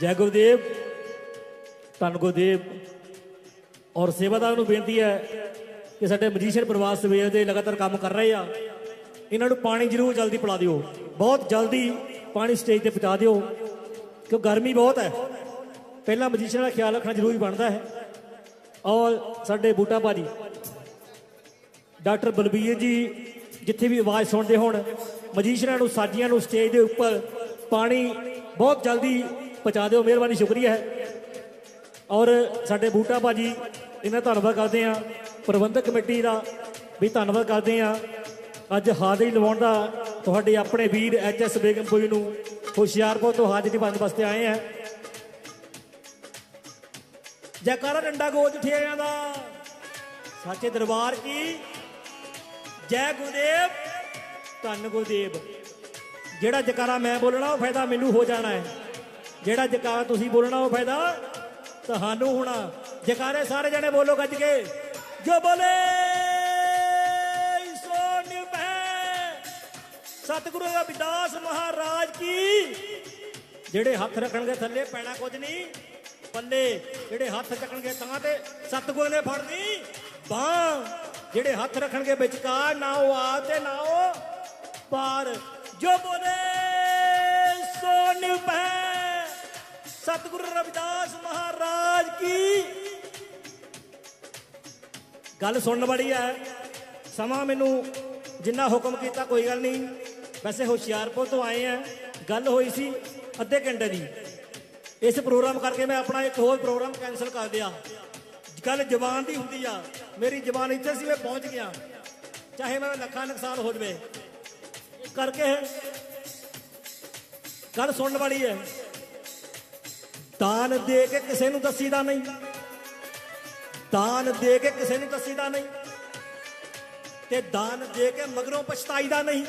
ਜੈ ਗੁਰਦੇਵ। ਧੰਨ ਗੁਰਦੇਵ। ਔਰ ਸੇਵਾਦਾਰ ਨੂੰ ਬੇਨਤੀ ਹੈ ਕਿ ਸਾਡੇ ਮਜੀਸ਼ੀਅਨ ਪਰਿਵਾਰ ਸਵੇਰ ਦੇ ਲਗਾਤਾਰ ਕੰਮ ਕਰ ਰਹੇ ਆ। ਇਹਨਾਂ ਨੂੰ ਪਾਣੀ ਜ਼ਰੂਰ ਜਲਦੀ ਪਿਲਾ ਦਿਓ। ਬਹੁਤ ਜਲਦੀ ਪਾਣੀ ਸਟੇਜ ਤੇ ਪਹੁੰਚਾ ਦਿਓ। ਕਿਉਂ ਗਰਮੀ ਬਹੁਤ ਹੈ। ਪਹਿਲਾਂ ਮਜੀਸ਼ੀਅਨ ਦਾ ਖਿਆਲ ਰੱਖਣਾ ਜ਼ਰੂਰੀ ਬਣਦਾ ਹੈ। ਔਰ ਸਾਡੇ ਬੂਟਾ ਭਾਜੀ, ਡਾਕਟਰ ਬਲਬੀਰ ਜੀ, ਜਿੱਥੇ ਵੀ ਆਵਾਜ਼ ਸੁਣਦੇ ਹੋਣ, ਮਜੀਸ਼ੀਅਨਾਂ ਨੂੰ ਸਾਜੀਆਂ ਨੂੰ ਸਟੇਜ ਦੇ ਉੱਪਰ ਪਾਣੀ ਬਹੁਤ ਜਲਦੀ ਪਹੁੰਚਾ ਦਿਓ, ਮਿਹਰਬਾਨੀ, ਸ਼ੁਕਰੀਆ ਹੈ। ਔਰ ਸਾਡੇ ਬੂਟਾ ਭਾਜੀ, ਇਹਨਾਂ ਦਾ ਧੰਨਵਾਦ ਕਰਦੇ ਆ ਪ੍ਰਬੰਧਕ ਕਮੇਟੀ ਦਾ ਵੀ ਧੰਨਵਾਦ ਕਰਦੇ ਆ ਅੱਜ ਹਾਜ਼ਰੀ ਲਵਾਉਣ ਦਾ ਤੁਹਾਡੇ ਆਪਣੇ ਵੀਰ ਐਚ ਐਸ ਬੇਗਮਪੁਰੀ ਨੂੰ ਹੁਸ਼ਿਆਰਪੁਰ ਤੋਂ ਹਾਜ਼ਰੀ ਬੰਦ ਵਾਸਤੇ ਆਏ ਆ ਜੈਕਾਰਾ ਡੰਡਾ ਗੋਜ ਠੇਰਿਆਂ ਦਾ। ਸਾਚੇ ਦਰਬਾਰ ਕੀ? ਜੈ ਗੁਰਦੇਵ, ਧੰਨ ਗੁਰਦੇਵ। ਜਿਹੜਾ ਜਕਾਰਾ ਮੈਂ ਬੋਲਣਾ, ਉਹ ਫਾਇਦਾ ਮੈਨੂੰ ਹੋ ਜਾਣਾ ਹੈ। ਜਿਹੜਾ ਜਕਾਰਾ ਤੁਸੀਂ ਬੋਲਣਾ ਉਹ ਫਾਇਦਾ ਤੁਹਾਨੂੰ ਹੋਣਾ। ਜਕਾਰੇ ਸਾਰੇ ਜਣੇ ਬੋਲੋ ਗੱਜ ਕੇ। ਜੋ ਬੋਲੇ ਸੋ ਨਿਭੈ ਸਤਿਗੁਰੂ ਰਵਿਦਾਸ ਮਹਾਰਾਜ ਕੀ। ਜਿਹੜੇ ਹੱਥ ਰੱਖਣਗੇ ਥੱਲੇ ਪੈਣਾ ਕੁਝ ਨਹੀਂ। ਪੱਲੇ ਜਿਹੜੇ ਹੱਥ ਚੱਕਣਗੇ ਤਾਂ ਤੇ ਸਤਿਗੁਰੂ ਨੇ ਫੜਨੀ। ਬਾਹ ਜਿਹੜੇ ਹੱਥ ਰੱਖਣਗੇ ਵਿਚਕਾਰ, ਨਾ ਉਹ ਆ ਤੇ ਨਾ ਉਹ ਪਾਰ। ਜੋ ਬੋਲੇ ਸੋ ਨਿਭੈ ਸਤਿਗੁਰੂ ਰਵਿਦਾਸ ਮਹਾਰਾਜ ਕੀ। ਗੱਲ ਸੁਣਨ ਵਾਲੀ ਹੈ। ਸਮਾਂ ਮੈਨੂੰ ਜਿੰਨਾ ਹੁਕਮ ਕੀਤਾ ਕੋਈ ਗੱਲ ਨਹੀਂ। ਵੈਸੇ ਹੁਸ਼ਿਆਰਪੁਰ ਤੋਂ ਆਏ ਆ ਗੱਲ ਹੋਈ ਸੀ ਅੱਧੇ ਘੰਟੇ ਦੀ। ਇਸ ਪ੍ਰੋਗਰਾਮ ਕਰਕੇ ਮੈਂ ਆਪਣਾ ਇੱਕ ਹੋਰ ਪ੍ਰੋਗਰਾਮ ਕੈਨਸਲ ਕਰ ਦਿਆ। ਗੱਲ ਜ਼ਬਾਨ ਦੀ ਹੁੰਦੀ ਆ। ਮੇਰੀ ਜ਼ਬਾਨ ਇੱਥੇ ਸੀ, ਮੈਂ ਪਹੁੰਚ ਗਿਆ। ਚਾਹੇ ਮੈਂ ਲੱਖਾਂ ਨੁਕਸਾਨ ਹੋ ਜਵੇ। ਕਰਕੇ ਗੱਲ ਸੁਣਨ ਵਾਲੀ ਹੈ। ਦਾਨ ਦੇ ਕੇ ਕਿਸੇ ਨੂੰ ਦੱਸੀਦਾ ਨਹੀਂ। ਦਾਨ ਦੇ ਕੇ ਕਿਸੇ ਨੂੰ ਦੱਸੀਦਾ ਨਹੀਂ। ਤੇ ਦਾਨ ਦੇ ਕੇ ਮਗਰੋਂ ਪਛਤਾਈਦਾ ਨਹੀਂ।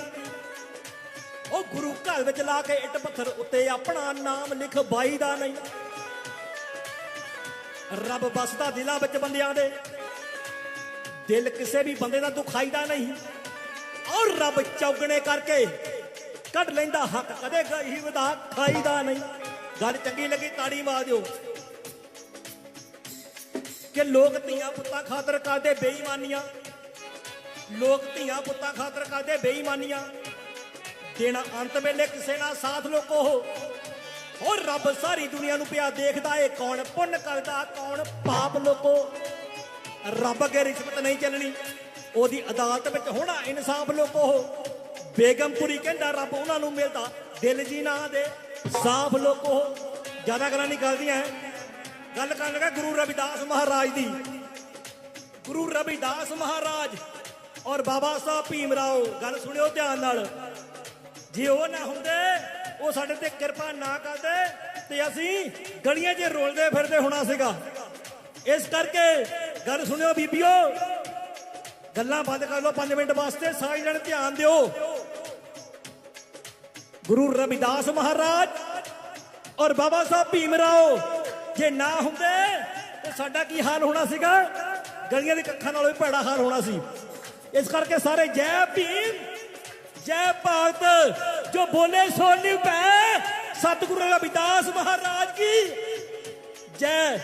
ਉਹ ਗੁਰੂ ਘਰ ਵਿੱਚ ਲਾ ਕੇ ਇੱਟ ਪੱਥਰ ਉੱਤੇ ਆਪਣਾ ਨਾਮ ਲਿਖ ਬਾਈਦਾ ਨਹੀਂ। ਰੱਬ ਬਸਦਾ ਦਿਲਾਂ ਵਿੱਚ ਬੰਦਿਆਂ ਦੇ। ਦਿਲ ਕਿਸੇ ਵੀ ਬੰਦੇ ਦਾ ਦੁਖਾਈਦਾ ਨਹੀਂ। ਔਰ ਰੱਬ ਚੌਗਣੇ ਕਰਕੇ ਕੱਢ ਲੈਂਦਾ ਹੱਕ ਕਦੇ ਗਈ ਵਧਾ ਖਾਈਦਾ ਨਹੀਂ। ਗੱਲ ਚੰਗੀ ਲੱਗੀ ਤਾੜੀ ਮਾਰ ਦਿਓ। ਕਿ ਲੋਕ ਧੀਆਂ ਪੁੱਤਾਂ ਖਾਤਰ ਕਰਦੇ ਬੇਈਮਾਨੀਆਂ? ਲੋਕ ਧੀਆਂ ਪੁੱਤਾਂ ਖਾਤਰ ਕਰਦੇ ਬੇਈਮਾਨੀਆਂ? ਦੇਣਾ ਅੰਤ ਵੇਲੇ ਕਿਸੇ ਨਾਲ ਸਾਥ ਲੋਕੋ ਹੋ। ਹੋਰ ਰੱਬ ਸਾਰੀ ਦੁਨੀਆ ਨੂੰ ਪਿਆ ਦੇਖਦਾ ਏ ਕੌਣ ਪੁੰਨ ਕਰਦਾ, ਕੌਣ ਪਾਪ ਲੋਕੋ। ਰੱਬ ਅੱਗੇ ਰਿਸ਼ਵਤ ਨਹੀਂ ਚੱਲਣੀ। ਉਹਦੀ ਅਦਾਲਤ ਵਿੱਚ ਹੋਣਾ ਇਨਸਾਫ ਲੋਕੋ ਹੋ। ਬੇਗਮਪੁਰੀ ਕਹਿੰਦਾ, ਰੱਬ ਉਹਨਾਂ ਨੂੰ ਮਿਲਦਾ, ਦਿਲ ਜੀ ਨਾ ਦੇ। ਸਾਫ਼ ਲੋਕੋ ਹੋ ਜ਼ਿਆਦਾ ਗੱਲਾਂ ਨਹੀਂ ਕਰਦੀਆਂ ਗੱਲ ਕਰਨ ਲੱਗਾ ਗੁਰੂ ਰਵਿਦਾਸ ਮਹਾਰਾਜ ਦੀ। ਗੁਰੂ ਰਵਿਦਾਸ ਮਹਾਰਾਜ ਔਰ ਬਾਬਾ ਸਾਹਿਬ ਭੀਮ ਰਾਓ, ਗੱਲ ਸੁਣਿਓ ਧਿਆਨ ਨਾਲ। ਜੇ ਉਹ ਨਾ ਹੁੰਦੇ, ਉਹ ਸਾਡੇ ਤੇ ਕਿਰਪਾ ਨਾ ਕਰਦੇ, ਤੇ ਅਸੀਂ ਗਲੀਆਂ 'ਚ ਰੋਲਦੇ ਫਿਰਦੇ ਹੋਣਾ ਸੀਗਾ। ਇਸ ਕਰਕੇ ਗੱਲ ਸੁਣਿਓ ਬੀਬੀਓ, ਗੱਲਾਂ ਬੰਦ ਕਰ ਲਓ 5 ਮਿੰਟ ਵਾਸਤੇ, ਸਾਰੇ ਜਣੇ ਧਿਆਨ ਦਿਓ। ਗੁਰੂ ਰਵਿਦਾਸ ਮਹਾਰਾਜ ਔਰ ਬਾਬਾ ਸਾਹਿਬ ਭੀਮ ਰਾਓ, ਜੇ ਨਾ ਹੁੰਦੇ ਤੇ ਸਾਡਾ ਕੀ ਹਾਲ ਹੋਣਾ ਸੀਗਾ? ਗਲੀਆਂ ਦੇ ਕੱਖਾਂ ਨਾਲੋਂ ਵੀ ਭੈੜਾ ਹਾਲ ਹੋਣਾ ਸੀ। ਇਸ ਕਰਕੇ ਸਾਰੇ ਜੈ ਭੀਮ, ਜੈ ਭਾਰਤ, ਜੋ ਬੋਲੇ ਸੋ ਨਿਭੈ ਸਤਿਗੁਰੂ ਰਵਿਦਾਸ ਮਹਾਰਾਜ ਕੀ ਜੈ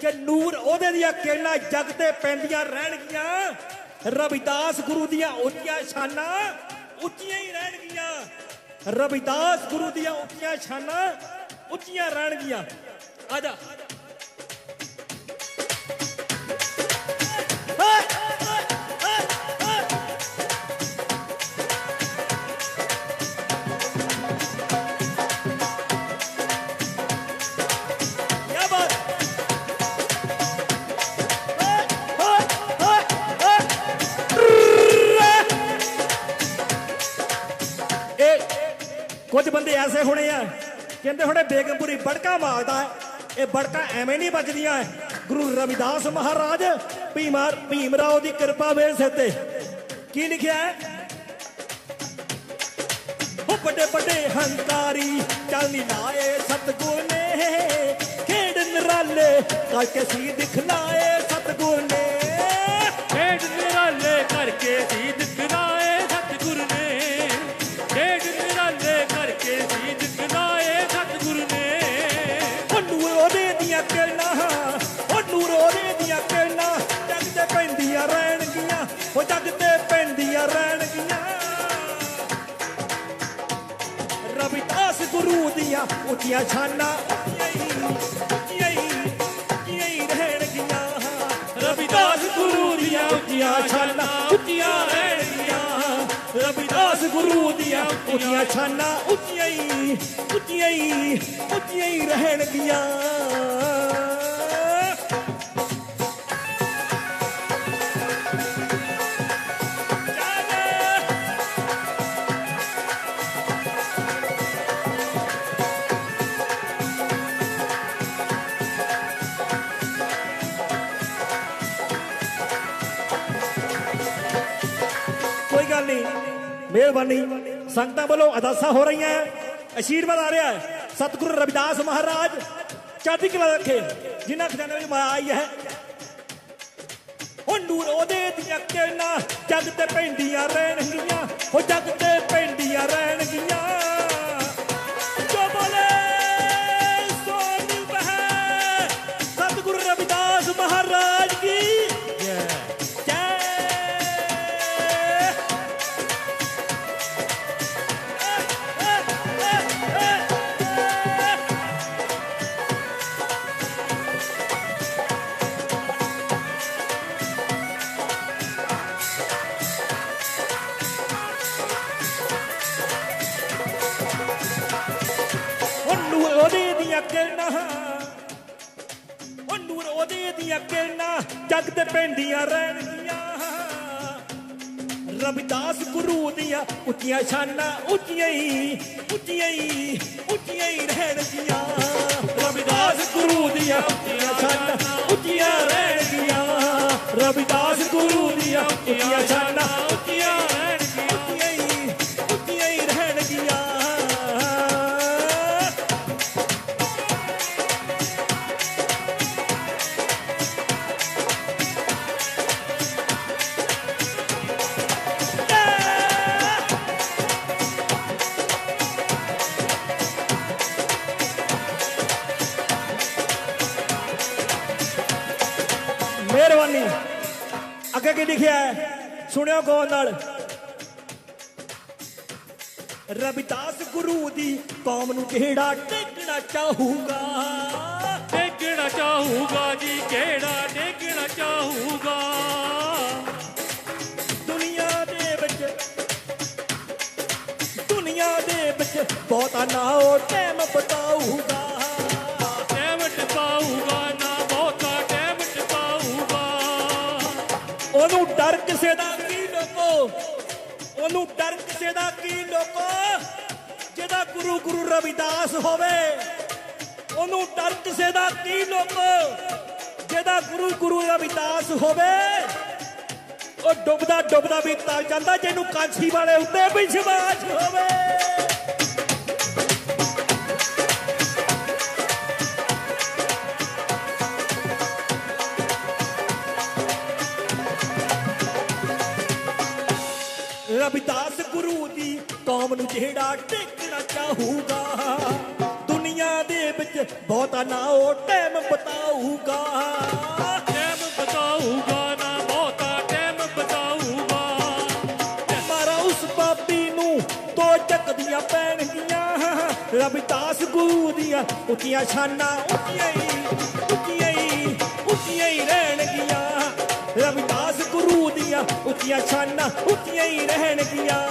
ਕਿ ਨੂਰ ਉਹਦੇ ਦੀਆਂ ਕਿਰਨਾਂ ਜਗ ਤੇ ਪੈਂਦੀਆਂ ਰਹਿਣਗੀਆਂ। ਰਵਿਦਾਸ ਗੁਰੂ ਦੀਆਂ ਉੱਚੀਆਂ ਸ਼ਾਨਾਂ ਉੱਚੀਆਂ ਹੀ ਰਹਿਣਗੀਆਂ। ਰਵਿਦਾਸ ਗੁਰੂ ਦੀਆਂ ਉੱਚੀਆਂ ਸ਼ਾਨਾਂ ਉੱਚੀਆਂ ਰਹਿਣਗੀਆਂ ਆ ਜਾ। ਬੰਦੇ ਐਸੇ ਹੋਣੇ ਆ। ਕਹਿੰਦੇ ਹੁਣੇ ਬੇਗਮਪੁਰੀ ਬੜਕਾ ਮਾਰਦਾ ਹੈ। ਇਹ ਬੜਕਾ ਐਵੇਂ ਨਹੀਂ ਵੱਜਦੀਆਂ ਗੁਰੂ ਰਵਿਦਾਸ ਮਹਾਰਾਜ ਭੀਮਾਰ ਭੀਮ ਰਾਓ ਦੀ ਕਿਰਪਾ ਵੇਲ ਸਿਰ ਤੇ। ਕੀ ਲਿਖਿਆ ਹੈ? ਉਹ ਵੱਡੇ ਵੱਡੇ ਹੰਕਾਰੀ ਚੱਲਨੀ ਲਾਏ ਸਤਗੁਰ ਨੇ। ਖੇਡ ਨਿਰਾਲੇ, ਕਰਕੇ ਸੀ ਦਿਖਲਾਏ ਸਤਗੁਰ ਨੇ। ਕਿਰਨਾਂ ਉਹ ਨੂਰ ਉਹਦੇ ਦੀਆਂ ਕਿਰਨਾਂ ਜੱਗ ਤੇ ਪੈਂਦੀਆਂ ਰਹਿਣਗੀਆਂ, ਉਹ ਜੱਗ ਤੇ ਪੈਂਦੀਆਂ ਰਹਿਣਗੀਆਂ। ਰਵਿਦਾਸ ਗੁਰੂ ਦੀਆਂ ਉੱਚੀਆਂ ਛਾਨਾਂ ਉੱਚੀਆਂ ਉੱਚੀਆਂ ਉੱਚੀਆਂ ਹੀ ਰਹਿਣਗੀਆਂ। ਰਵਿਦਾਸ ਗੁਰੂ ਦੀਆਂ ਉੱਚੀਆਂ ਛਾਨਾਂ ਉੱਚੀਆਂ ਰਹਿਣਗੀਆਂ। ਰਵਿਦਾਸ ਗੁਰੂ ਦੀਆਂ ਉੱਚੀਆਂ ਛਾਨਾਂ ਉੱਚੀਆਂ ਹੀ ਉੱਚੀਆਂ ਹੀ ਉੱਚੀਆਂ ਹੀ ਰਹਿਣਗੀਆਂ। ਮਿਹਰਬਾਨੀ ਸੰਗਤਾਂ ਵੱਲੋਂ ਅਦਾਸਾਂ ਹੋ ਰਹੀਆਂ ਹੈ। ਆ ਰਿਹਾ ਹੈ। ਸਤਿਗੁਰੂ ਰਵਿਦਾਸ ਮਹਾਰਾਜ ਚੜ੍ਹਦੀ ਕਲਾ ਰੱਖੇ? ਜਿਨ੍ਹਾਂ ਖਜ਼ਾਨੇ ਵਿੱਚ ਮਾਇਆ ਆਈ ਹੈ। ਉਹ ਨੂਰ ਉਹਦੇ ਦੀਆਂ ਕਿਰਨਾਂ, ਜੱਗ ਤੇ ਪੈਂਦੀਆਂ ਰਹਿਣਗੀਆਂ। ਉਹ ਜੱਗ ਤੇ ਪੈਂਦੀਆਂ ਰਹਿਣਗੀਆਂ। ਰਵਿਦਾਸ ਗੁਰੂ ਦੀਆਂ ਉੱਚੀਆਂ ਸ਼ਾਨਾਂ ਉੱਚੀਆਂ ਹੀ ਉੱਚੀਆਂ ਹੀ ਉੱਚੀਆਂ ਹੀ ਰਹਿਣਗੀਆਂ ਰਵਿਦਾਸ ਗੁਰੂ ਦੀਆਂ ਉੱਚੀਆਂ ਸ਼ਾਨਾਂ ਉੱਚੀਆਂ ਰਹਿਣਗੀਆਂ ਰਵਿਦਾਸ ਗੁਰੂ ਦੀਆਂ ਉੱਚੀਆਂ ਸ਼ਾਨਾਂ ਉੱਚੀਆਂ ਲਿਖਿਆ ਹੈ। ਸੁਣਿਓ ਗੌਰ ਨਾਲ। ਰਵਿਦਾਸ ਗੁਰੂ ਦੀ ਕੌਮ ਨੂੰ ਕਿਹੜਾ ਟੇਕਣਾ ਚਾਹੂਗਾ? ਡੇਗਣਾ ਚਾਹੂਗਾ ਜੀ ਕਿਹੜਾ ਡੇਗਣਾ ਚਾਹੂਗਾ? ਦੁਨੀਆ ਦੇ ਵਿੱਚ ਦੁਨੀਆ ਦੇ ਵਿੱਚ ਬਹੁਤਾ ਨਾ ਉਹ ਟਾਈਮ ਬਤਾਊਗਾ। ਕਿਸੇ ਦਾ ਕੀ ਲੋਕੋ? ਉਹਨੂੰ ਡਰ ਕਿਸੇ ਦਾ ਕੀ ਲੋਕੋ? ਜਿਹਦਾ ਗੁਰੂ ਗੁਰੂ ਰਵਿਦਾਸ ਹੋਵੇ, ਉਹਨੂੰ ਡਰ ਕਿਸੇ ਦਾ ਕੀ ਲੋਕੋ? ਜਿਹਦਾ ਗੁਰੂ ਗੁਰੂ ਰਵਿਦਾਸ ਹੋਵੇ, ਉਹ ਡੁੱਬਦਾ ਡੁੱਬਦਾ ਵੀ ਤਲ ਜਾਂਦਾ, ਜਿਹਨੂੰ ਕਾਂਛੀ ਵਾਲੇ ਉੱਤੇ ਵਿਸ਼ਵਾਸ ਹੋਵੇ। ਜਿਹੜਾ ਟੇਕਣਾ ਚਾਹੂਗਾ। ਦੁਨੀਆ ਦੇ ਵਿੱਚ ਬਹੁਤਾ ਨਾ ਉਹ ਟਾਈਮ ਬਤਾਊਗਾ। ਟੈਮ ਬਤਾਊਗਾ ਨਾ ਬਹੁਤਾ ਟੈਮ ਬਤਾਊਗਾ। ਮਾਰਾ ਉਸ ਪਾਪੀ ਨੂੰ ਦੋ ਚੱਕਦੀਆਂ ਪੈਣਗੀਆਂ। ਰਵਿਦਾਸ ਗੁਰੂ ਦੀਆਂ ਉੱਚੀਆਂ ਸ਼ਾਨਾਂ ਉੱਚੀਆਂ ਹੀ ਉੱਚੀਆਂ ਹੀ ਉੱਚੀਆਂ ਹੀ ਰਹਿਣਗੀਆਂ। ਰਵਿਦਾਸ ਗੁਰੂ ਦੀਆਂ ਉੱਚੀਆਂ ਸ਼ਾਨਾਂ ਉੱਚੀਆਂ ਹੀ ਰਹਿਣਗੀਆਂ।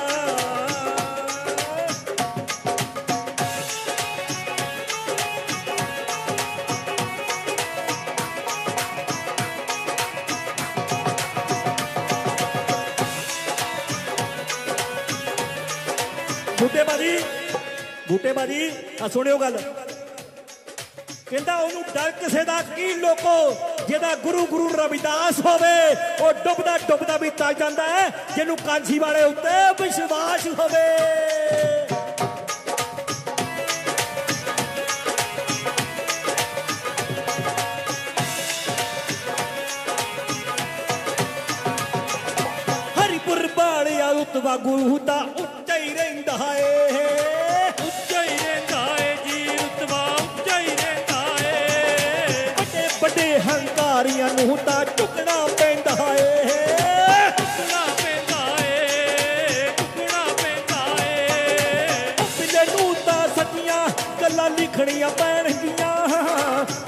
ਬੂਟੇ ਬਾਜੀ ਬੂਟੇ ਬਾਜੀ ਆ ਸੁਣਿਓ ਗੱਲ। ਕਹਿੰਦਾ ਉਹਨੂੰ ਡਰ ਕਿਸੇ ਦਾ ਕੀ ਲੋਕੋ, ਜਿਹਦਾ ਗੁਰੂ ਗੁਰੂ ਰਵਿਦਾਸ ਹੋਵੇ, ਉਹ ਡੁੱਬਦਾ ਡੁੱਬਦਾ ਵੀ ਤਲ ਜਾਂਦਾ ਹੈ, ਜਿਹਨੂੰ ਕਾਂਸੀ ਵਾਲੇ ਉੱਤੇ ਵਿਸ਼ਵਾਸ ਹੋਵੇ। ਹਰੀਪੁਰ ਬਾਲਿਆ ਉਤਵਾ ਗੁਰੂ ਦਾ ਉੱਚਾ ਹੀ ਰਹਿੰਦਾ ਏ। ਉੱਚਾ ਹੀ ਰਹਿੰਦਾ ਏ ਜੀ ਰੁਤਬਾ ਉੱਚਾ ਹੀ ਰਹਿੰਦਾ ਏ। ਦਾਨੀਆਂ ਨੂੰ ਤਾਂ ਝੁਕਣਾ ਪੈਂਦਾ ਏ। ਝੁਕਣਾ ਪੈਂਦਾ ਏ ਝੁਕਣਾ ਪੈਂਦਾ ਏ। ਬਿਲੇ ਨੂੰ ਤਾਂ ਸੱਚੀਆਂ ਗੱਲਾਂ ਲਿਖਣੀਆਂ ਪੈਣਗੀਆਂ।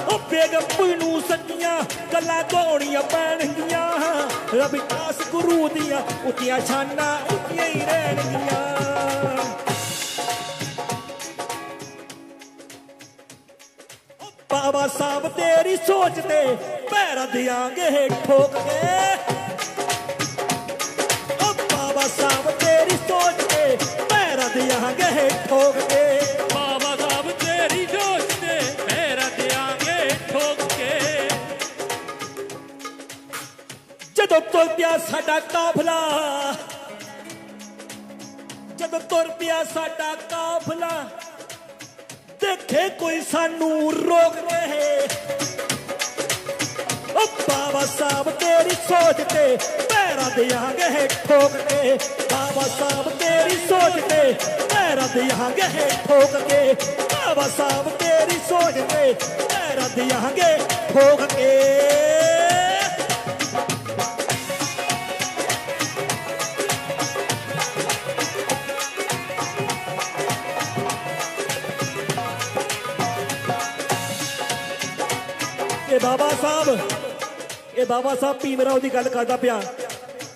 ਉਹ ਬੇਗਮ ਨੂੰ ਸੱਚੀਆਂ ਗੱਲਾਂ ਗਾਉਣੀਆਂ ਪੈਣਗੀਆਂ। ਰਵਿਦਾਸ ਗੁਰੂ ਦੀਆਂ ਉੱਚੀਆਂ ਸ਼ਾਨਾਂ ਉੱਚੀਆਂ ਹੀ ਰਹਿਣਗੀਆਂ। ਸਾਹਿਬ ਤੇਰੀ ਸੋਚ ਤੇ ਪੈਰਾਂ ਦਿਆਂਗੇ ਠੋਕ ਕੇ। ਓ ਬਾਬਾ ਸਾਹਿਬ ਤੇਰੀ ਸੋਚ ਤੇ ਪੈਰਾਂ ਦਿਆਂਗੇ ਠੋਕ ਕੇ। ਬਾਬਾ ਸਾਹਿਬ ਤੇਰੀ ਸੋਚ ਤੇ ਫੇਰ ਦਿਆਂਗੇ ਠੋਕ ਕੇ। ਜਦੋਂ ਤੁਰ ਪਿਆ ਸਾਡਾ ਕਾਫਲਾ ਜਦੋਂ ਤੁਰ ਪਿਆ ਸਾਡਾ ਕਾਫਲਾ ਦੇਖੇ ਕੋਈ ਸਾਨੂੰ ਰੋਕ ਰਹੇ। ਓ ਬਾਬਾ ਸਾਹਿਬ ਤੇਰੀ ਸੋਚ ਤੇ ਪੈਰਾਂ ਦਿਆਂਗੇ ਠੋਕ ਕੇ ਬਾਬਾ ਸਾਹਿਬ ਤੇਰੀ ਸੋਚ ਤੇ ਪੈਰਾਂ ਦਿਆਂਗੇ ਠੋਕ ਕੇ ਬਾਬਾ ਸਾਹਿਬ ਤੇਰੀ ਸੋਚ ਤੇ ਪੈਰਾਂ ਦਿਆਂਗੇ ਠੋਕ ਕੇ ਇਹ ਬਾਬਾ ਸਾਹਿਬ, ਇਹ ਬਾਬਾ ਸਾਹਿਬ ਭੀਮ ਰਾਓ ਦੀ ਗੱਲ ਕਰਦਾ ਪਿਆ।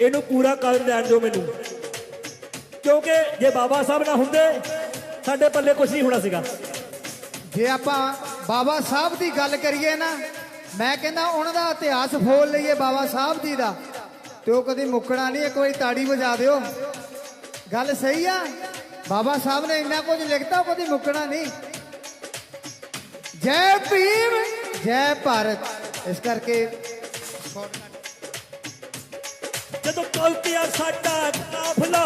ਇਹਨੂੰ ਪੂਰਾ ਕਰਨ ਲੈਣ ਦਿਓ ਮੈਨੂੰ। ਕਿਉਂਕਿ ਜੇ ਬਾਬਾ ਸਾਹਿਬ ਨਾ ਹੁੰਦੇ, ਸਾਡੇ ਪੱਲੇ ਕੁਝ ਨਹੀਂ ਹੋਣਾ ਸੀਗਾ। ਜੇ ਆਪਾਂ ਬਾਬਾ ਸਾਹਿਬ ਦੀ ਗੱਲ ਕਰੀਏ ਨਾ, ਮੈਂ ਕਹਿੰਦਾ ਉਹਨਾਂ ਦਾ ਇਤਿਹਾਸ ਫੋਲ ਲਈਏ ਬਾਬਾ ਸਾਹਿਬ ਜੀ ਦਾ। ਤੇ ਉਹ ਕਦੀ ਮੁੱਕਣਾ ਨਹੀਂ, ਇੱਕ ਵਾਰੀ ਤਾੜੀ ਵਜਾ ਦਿਓ। ਗੱਲ ਸਹੀ ਆ? ਬਾਬਾ ਸਾਹਿਬ ਨੇ ਇੰਨਾ ਕੁਝ ਲਿਖਤਾ, ਉਹ ਕਦੀ ਮੁੱਕਣਾ ਨਹੀਂ। ਜੈ ਭੀਮ ਜੈ ਭਾਰਤ। ਇਸ ਕਰਕੇ ਜਦੋਂ ਤੁਰ ਪਿਆ ਸਾਡਾ ਕਾਫਲਾ,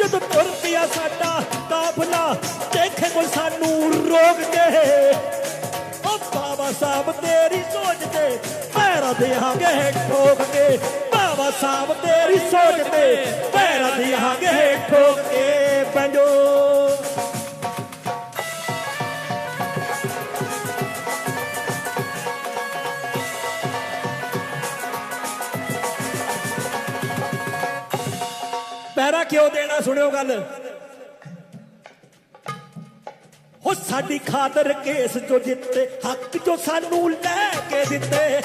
ਜਦੋਂ ਤੁਰ ਪਿਆ ਸਾਡਾ ਕਾਫਲਾ, ਦੇਖੇ ਕੋਈ ਸਾਨੂੰ ਰੋਕ ਕੇ। ਓ ਬਾਬਾ ਸਾਹਿਬ ਤੇਰੀ ਸੋਚ ਤੇ ਪੈਰਾਂ ਦਿਆਂਗੇ ਠੋਕ ਕੇ। ਬਾਬਾ ਸਾਹਿਬ ਤੇਰੀ ਸੋਚ ਤੇ ਪੈਰਾਂ ਦਿਆਂਗੇ ਠੋਕ ਕੇ ਪੰਜੋ ਪੈਰਾ ਕਿਉਂ ਦੇਣਾ ਸੁਣਿਓ ਗੱਲ? ਉਹ ਸਾਡੀ ਖਾਤਰ ਕੇਸ ਜੋ ਜਿੱਤੇ, ਹੱਕ ਜੋ ਸਾਨੂੰ ਲੈ ਕੇ ਦਿੱਤੇ।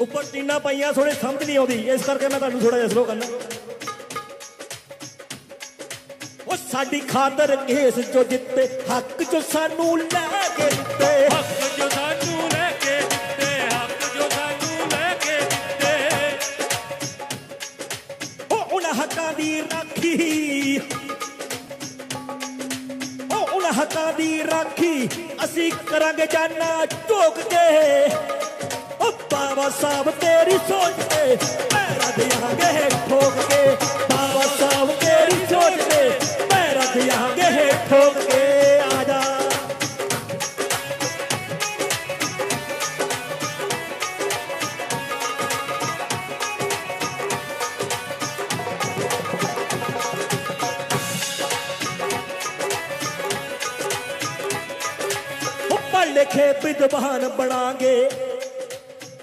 ਉੱਪਰ ਟੀਨਾ ਪਈਆਂ ਥੋੜੇ ਸਮਝ ਨਹੀਂ ਆਉਂਦੀ। ਇਸ ਕਰਕੇ ਮੈਂ ਤੁਹਾਨੂੰ ਥੋੜਾ ਜਿਹਾ ਸਲੋ ਕਰਨਾ। ਉਹ ਸਾਡੀ ਖਾਤਰ ਕੇਸ ਜੋ ਜਿੱਤੇ, ਹੱਕ ਜੋ ਸਾਨੂੰ ਲੈ ਕੇ ਦਿੱਤੇ। ਦੀ ਰਾਖੀ। ਉਹ ਉਹਨਾਂ ਹੱਕਾਂ ਦੀ ਰਾਖੀ ਅਸੀਂ ਕਰਾਂਗੇ ਜਾਨਾ ਝੋਕ ਕੇ। ਉਹ ਬਾਬਾ ਸਾਹਿਬ ਤੇਰੀ ਸੋਚ ਤੇ ਪੈਰਾਂ ਦਿਆਂਗੇ ਠੋਕ ਕੇ। ਬਾਬਾ ਸਾਹਿਬ ਤੇਰੀ ਸੋਚ ਤੇ ਪੈਰਾਂ ਦਿਆਂਗੇ ਠੋਕ ਕੇ। ਲਿਖੇ ਵਿਦਵਾਨ ਬਣਾਂਗੇ।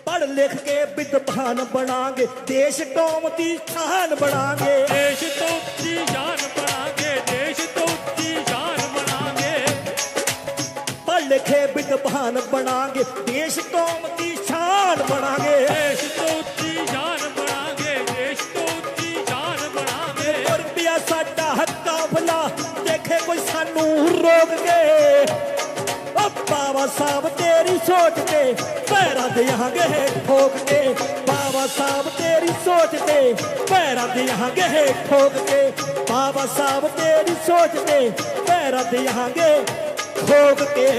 ਪੜ੍ਹ ਲਿਖ ਕੇ ਵਿਦਵਾਨ ਬਣਾਂਗੇ। ਦੇਸ਼ ਕੌਮ ਦੀ ਖਾਨ ਬਣਾਂਗੇ। ਦੇਸ਼ ਤੋਂ ਉੱਚੀ ਜਾਨ ਬਣਾਂਗੇ। ਦੇਸ਼ ਤੋਂ ਉੱਚੀ ਜਾਨ ਬਣਾਂਗੇ। ਪੜ੍ਹ ਲਿਖੇ ਵਿਦਵਾਨ ਬਣਾਂਗੇ। ਦੇਸ਼ ਕੌਮ ਦੀ ਸ਼ਾਨ ਬਣਾਂਗੇ। ਬਾਬਾ ਸਾਹਿਬ, ਤੇਰੀ ਸੋਚ ਤੇ ਪੈਰਾਂ ਦਿਆਂਗੇ ਠੋਕ ਕੇ ਬਾਬਾ ਸਾਹਿਬ, ਤੇਰੀ ਸੋਚ ਤੇ ਪੈਰਾਂ ਦਿਆਂਗੇ ਠੋਕ ਕੇ ਬਾਬਾ ਸਾਹਿਬ, ਤੇਰੀ ਸੋਚ ਤੇ ਪੈਰਾਂ ਦਿਆਂਗੇ ਠੋਕ ਕੇ